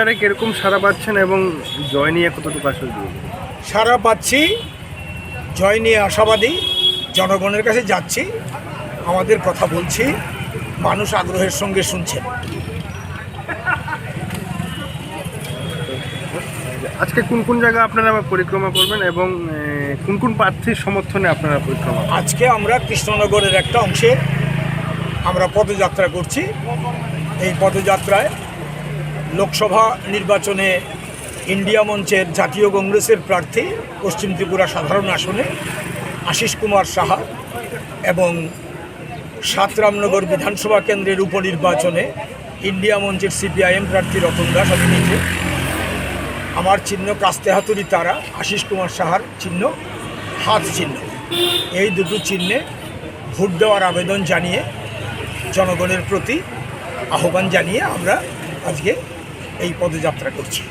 প্রচারে কীরকম সারা পাচ্ছেন এবং জয় নিয়ে কতটুকু আসলে সারা পাচ্ছি জয় নিয়ে আশাবাদী জনগণের কাছে যাচ্ছি আমাদের কথা বলছি মানুষ আগ্রহের সঙ্গে শুনছেন। আজকে কোন কোন জায়গা আপনারা পরিক্রমা করবেন এবং কোন কোন প্রার্থীর সমর্থনে আপনারা পরিক্রমা আজকে আমরা কৃষ্ণনগরের একটা অংশে আমরা পদযাত্রা করছি। এই পদযাত্রায় লোকসভা নির্বাচনে ইন্ডিয়া মঞ্চের জাতীয় কংগ্রেসের প্রার্থী পশ্চিম ত্রিপুরা সাধারণ আসনে আশিস কুমার সাহা এবং সাতরামনগর বিধানসভা কেন্দ্রের উপনির্বাচনে ইন্ডিয়া মঞ্চের সিপিআইএম প্রার্থী রতন দাস আমি নিজে আমার চিহ্ন কাস্তে হাতুড়ি তারা, আশিস কুমার সাহার চিহ্ন, হাত চিহ্ন। এই দুটো চিহ্নে ভোট দেওয়ার আবেদন জানিয়ে জনগণের প্রতি আহ্বান জানিয়ে আমরা আজকে এই পদযাত্রা করছি।